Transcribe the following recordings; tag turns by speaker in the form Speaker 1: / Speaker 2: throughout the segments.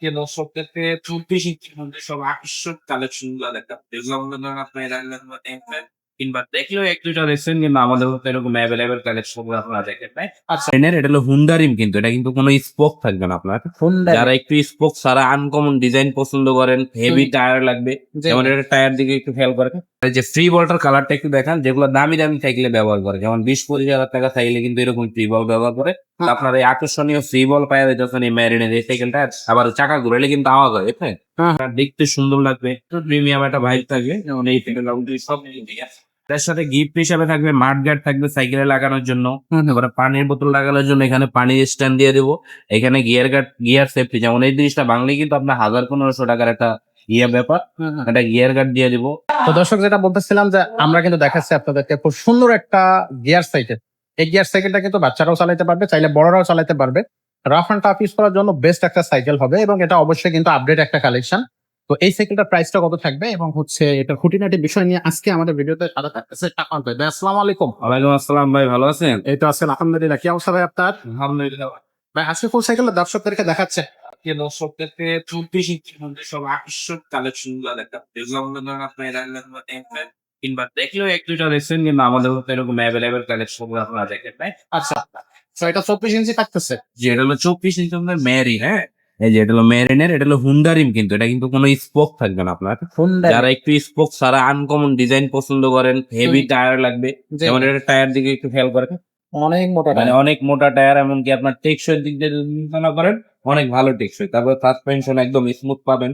Speaker 1: আজকে দর্শকদেরকে চব্বিশ ইঞ্চির মধ্যে সব আকর্ষক কালেকশনগুলো দেখাবো। যেগুলো আমাদের ধরেন আপনার এর আগে হয়তো দেখবেন কিংবা দেখলেও এক দুইটা দেখছেন কিন্তু আমাদের মতো এরকম অ্যাভেলেবেল কালেকশনগুলো আপনারা দেখেন তাই
Speaker 2: আচ্ছা
Speaker 1: এনের এটা হলো হুন্ডারিম কিন্তু এটা কিন্তু কোনো স্পোক থাকবে না আপনার। যারা একটু স্পোক ছাড়া আনকমন ডিজাইন পছন্দ করেন হেভি টায়ার লাগবে যেমন এটা টায়ার দিকে একটু খেয়াল করেন এই যে ফ্রি বলটার কালারটা একটু দেখান যেগুলো দামি দামি সাইকেলে ব্যবহার করে। যেমন বিশ পঁচিশ হাজার টাকা সাইকেলে কিন্তু এরকম ফ্রি বল ব্যবহার করে। আপনার এই আকর্ষণীয় ফ্রি বল যায় যখন এই ম্যারিনের এই সাইকেলটা আবার চাকা ঘুরাইলে কিন্তু আওয়াজ হয় হ্যাঁ।
Speaker 2: হ্যাঁ।
Speaker 1: দেখতে সুন্দর লাগবে প্রিমিয়াম একটা ভাইব থাকবে। যেমন এই সাইকেল সব তার সাথে গিফট হিসাবে থাকবে মাঠ গার্ড থাকবে সাইকেলে লাগানোর জন্য। এবারে পানির বোতল লাগানোর জন্য এখানে পানির স্ট্যান্ড দিয়ে দেবো। এখানে গিয়ার গার্ড গিয়ার সেফটি যেমন এই জিনিসটা বাংলায় কিন্তু আপনার হাজার পনেরোশো টাকার একটা ইয়ে ব্যাপার। একটা গিয়ার গার্ড দিয়ে দিব।
Speaker 2: তো দর্শক যেটা বলতেছিলাম যে আমরা কিন্তু দেখাচ্ছি আপনাদেরকে খুব সুন্দর একটা গিয়ার সাইকেল এই গিয়ার সাইকেলটা কিন্তু বাচ্চারাও চালাতে পারবে চাইলে বড়রাও চালাতে পারবে। রাফ অ্যান্ড টাফ ইউজ করার জন্য বেস্ট একটা সাইকেল হবে এবং এটা অবশ্যই কিন্তু আপডেট একটা কালেকশন তো এই সাইকেলটার প্রাইসটা কত থাকবে এবং হচ্ছে এটা খুঁটিনাটি বিষয় নিয়ে আজকে আমাদের ভিডিওতে সাদা থাকতেছে টাকা ভাই আসসালামু আলাইকুম।
Speaker 1: ওয়ালাইকুম আসসালাম ভাই ভালো আছেন?
Speaker 2: এই তো আছেন আলহামদুলিল্লাহ। কি অবস্থা ভাই আপনার?
Speaker 1: আলহামদুলিল্লাহ।
Speaker 2: ভাই আজকে কোন সাইকেলটা দর্শকদেরকে দেখাচ্ছে।
Speaker 1: আজকে দর্শকদেরকে চব্বিশ মধ্যে সব আকর্ষক কালেকশনগুলো দেখাবো যেগুলো আমাদের ধরেন আপনার কিংবা দেখলেও এক দুইটা দেখছেন কিন্তু আমাদের মতো এরকম অ্যাভেলেবেল কালেকশন আপনারা দেখেন তাই?
Speaker 2: আচ্ছা তো এটা চব্বিশ ইঞ্চি থাকতেছে?
Speaker 1: যে এটা হলো চব্বিশ ইঞ্চি আমাদের ম্যারি হ্যাঁ? এই যে এটা হলো ম্যারিনের এটা হলো হুন্ডারিম কিন্তু এটা কিন্তু কোনো স্পোক থাকবে না আপনার। যারা একটু স্পোক ছাড়া আনকমন ডিজাইন পছন্দ করেন হেভি টায়ার লাগবে যেমন এটা টায়ার দিকে একটু খেয়াল করেন
Speaker 2: অনেক মোটা
Speaker 1: মানে অনেক মোটা টায়ার এমনকি আপনার টেকসই দিক দিয়ে বিবেচনা করেন অনেক ভালো টেকসই। তারপর সাসপেনশন একদম স্মুথ পাবেন।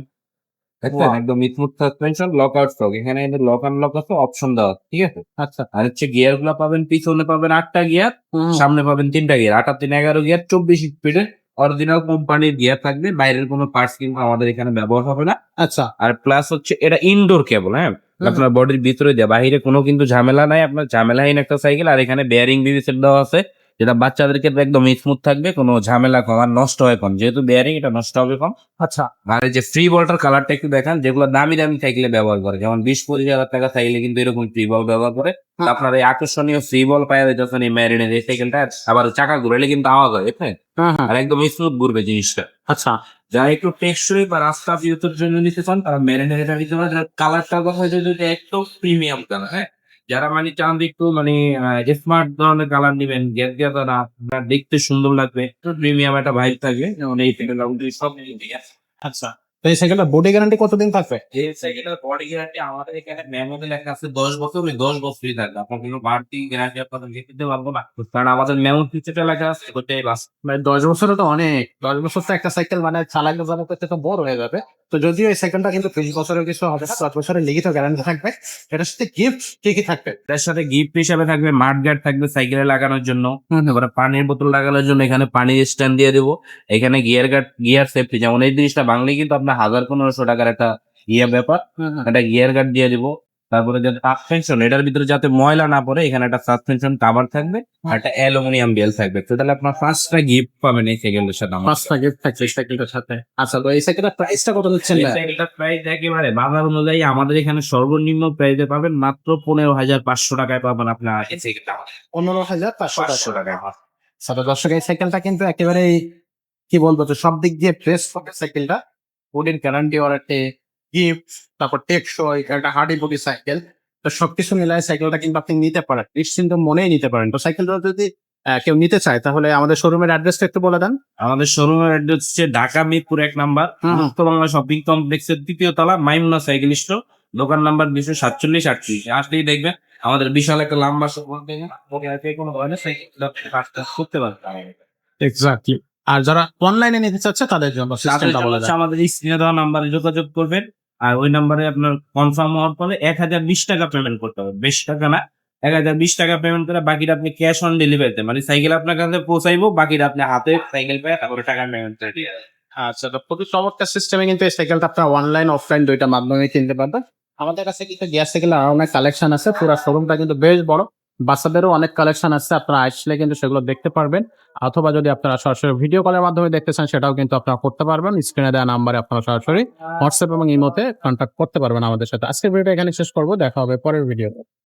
Speaker 1: দেখছেন একদম smooth suspension lock out stock এখানে লক আন লক আছে অপশন দেওয়া ঠিক আছে?
Speaker 2: আচ্ছা।
Speaker 1: আর হচ্ছে গিয়ারগুলো পাবেন পিছনে পাবেন আটটা গিয়ার সামনে পাবেন তিনটা গিয়ার আট আর তিন এগারো গিয়ার চব্বিশ স্পিডের অরিজিনাল কোম্পানির গিয়ার থাকবে বাইরের কোনো পার্টস কিন্তু আমাদের এখানে ব্যবহার হবে না।
Speaker 2: আচ্ছা।
Speaker 1: আর প্লাস হচ্ছে এটা ইনডোর কেবল হ্যাঁ? আপনার বডির ভিতরে দেওয়া বাহিরে কোনো কিন্তু ঝামেলা নাই আপনার ঝামেলাহীন একটা সাইকেল আর এখানে বেয়ারিং বিবি সেট দেওয়া আছে। যেটা বাচ্চাদের ক্ষেত্রে একদম স্মুথ থাকবে কোনো ঝামেলা কম আর নষ্ট হয় কম। যেহেতু বেয়ারিং এটা নষ্ট হবে কম।
Speaker 2: আচ্ছা।
Speaker 1: আর যে ফ্রি বলটার কালারটা একটু দেখান যেগুলো দামি দামি সাইকেলে ব্যবহার করে। যেমন বিশ পঁচিশ হাজার টাকা সাইকেলে কিন্তু এরকম ফ্রি বল ব্যবহার করে।
Speaker 2: হ্যাঁ।
Speaker 1: আপনার এই আকর্ষণীয় ফ্রি বল যায় যখন এই ম্যারিনের এই সাইকেলটা আবার চাকা ঘুরাইলে কিন্তু আওয়াজ হয় হ্যাঁ
Speaker 2: হ্যাঁ।
Speaker 1: আর একদম স্মুথ ঘুরবে জিনিসটা।
Speaker 2: আচ্ছা।
Speaker 1: যারা একটু টেকসই বা রাস্তা জন্য নিতে চান তারা মেরিনের এটা নিতে পারেন। কালারটা কথা যদি একদম প্রিমিয়াম কালার হ্যাঁ? যারা মানে চান একটু মানে স্মার্ট ধরনের কালার নিবেন গ্যাস গ্যাস দেখতে সুন্দর লাগবে। একটু প্রিমিয়াম একটা ভাইব থাকবে যেমন এই সব
Speaker 2: আচ্ছা। তো এই সাইকেলটা বডি গ্যারান্টি কতদিন থাকবে?
Speaker 1: এই সাইকেলের বডি গ্যারান্টি আমাদের এখানে মেমোতে লেখা আছে দশ বছর ওই দশ বছরই থাকবে। আপনার কোনো বাড়তি গ্যারান্টি আপনাদের দিতে পারব না। কারণ আমাদের মেমো ফিচারটা লেখা আছে ওটাই বাস।
Speaker 2: ভাই দশ বছরে তো অনেক। দশ বছর তো একটা সাইকেল মানে চালাইলে চালাতে করতে তো বড় হয়ে যাবে। তো যদিও এই সাইকেলটা কিন্তু বিশ বছরের কিছু হবে না দশ বছরের লিখিত গ্যারান্টি থাকবে। এটার সাথে গিফট কি কি থাকবে?
Speaker 1: তার সাথে গিফট হিসাবে থাকবে মাঠ গার্ড থাকবে সাইকেলে লাগানোর জন্য। এবারে পানির বোতল লাগানোর জন্য এখানে পানির স্ট্যান্ড দিয়ে দেবো। এখানে গিয়ার গার্ড গিয়ার সেফটি যেমন এই জিনিসটা বাংলায় কিন্তু আপনার হাজার পনেরোশো টাকার একটা ইয়ে ব্যাপার একটা গিয়ার গার্ড দিয়ে দিব। তারপরে যে সাসপেনশন এটার ভিতরে যাতে ময়লা না পড়ে এখানে একটা সাসপেনশন কাভার থাকবে আর একটা অ্যালুমিনিয়াম বেল থাকবে। তো তাহলে আপনার পাঁচটা গিফট পাবেন এই সাইকেলের সাথে আমার।
Speaker 2: পাঁচটা গিফট থাকছে এই সাইকেলটার সাথে। আচ্ছা তো এই সাইকেলটার প্রাইসটা কত দিচ্ছেন
Speaker 1: এই সাইকেলটার প্রাইস একেবারে বাজার অনুযায়ী আমাদের এখানে সর্বনিম্ন প্রাইসে পাবেন মাত্র পনেরো হাজার পাঁচশো টাকায় পাবেন আপনার এই সাইকেলটা
Speaker 2: পনেরো হাজার পাঁচশো
Speaker 1: পাঁচশো
Speaker 2: টাকা
Speaker 1: টাকায়
Speaker 2: সাথে দর্শক এই সাইকেলটা কিন্তু একেবারে কি বলব তো সব দিক দিয়ে ফ্রেশ হবে সাইকেলটা বডির গ্যারান্টি ওয়ারেন্টি গিফট তারপর টেকসই একটা হার্ডি বডি সাইকেল তো সবকিছু মিলাই সাইকেলটা কিন্তু আপনি নিতে পারেন। নিশ্চিন্ত মনেই নিতে পারেন। তো সাইকেলটা যদি কেউ নিতে চায় তাহলে আমাদের শোরুমের অ্যাড্রেসটা একটু বলে দেন।
Speaker 1: আমাদের শোরুমের অ্যাড্রেস হচ্ছে ঢাকা মিরপুর এক নাম্বার। মুক্ত বাংলা শপিং কমপ্লেক্সের দ্বিতীয় তলা মাইমুনা সাইকেল স্টোর দোকান নাম্বার দুশো সাতচল্লিশ আটত্রিশ। আসলেই দেখবেন আমাদের বিশাল একটা লম্বা কোনো ধরনের সাইকেল করতে পারবেন
Speaker 2: এক্স্যাক্টলি আর যারা অনলাইনে নিতে চাচ্ছে তাদের জন্য সিস্টেমটা বলে দেন
Speaker 1: আমাদের স্ক্রিনে দেওয়া নাম্বারে যোগাযোগ করবেন আর ওই নাম্বারে আপনার কনফার্ম হওয়ার পরে এক হাজার বিশ টাকা পেমেন্ট করতে হবে। বেশি টাকা না এক হাজার বিশ টাকা পেমেন্ট করে বাকিটা আপনি ক্যাশ অন ডেলিভারিতে মানে সাইকেল আপনার কাছে পৌঁছাইবো বাকিটা আপনি হাতে সাইকেল পেয়ে তারপরে টাকা পেমেন্ট করে
Speaker 2: আচ্ছা তো প্রতি চমৎকার সিস্টেমে কিন্তু এই সাইকেলটা আপনার অনলাইন অফলাইন দুইটা মাধ্যমে কিনতে পারবেন। আমাদের কাছে কিন্তু গ্যাস সাইকেলের আরও অনেক কালেকশন আছে পুরো শোরুমটা কিন্তু বেশ বড়। বাচ্চাদেরও অনেক কালেকশন আছে, আপনারা আসলে কিন্তু সেগুলো দেখতে পারবেন। অথবা যদি আপনারা সরাসরি ভিডিও কলের মাধ্যমে দেখতে চান, সেটাও কিন্তু আপনারা করতে পারবেন। স্ক্রিনে দেওয়া নাম্বারে আপনারা সরাসরি হোয়াটসঅ্যাপ এবং ইমোতে কন্ট্যাক্ট করতে পারবেন আমাদের সাথে। আজকের ভিডিওটা এখানে শেষ করব, দেখা হবে পরের ভিডিওতে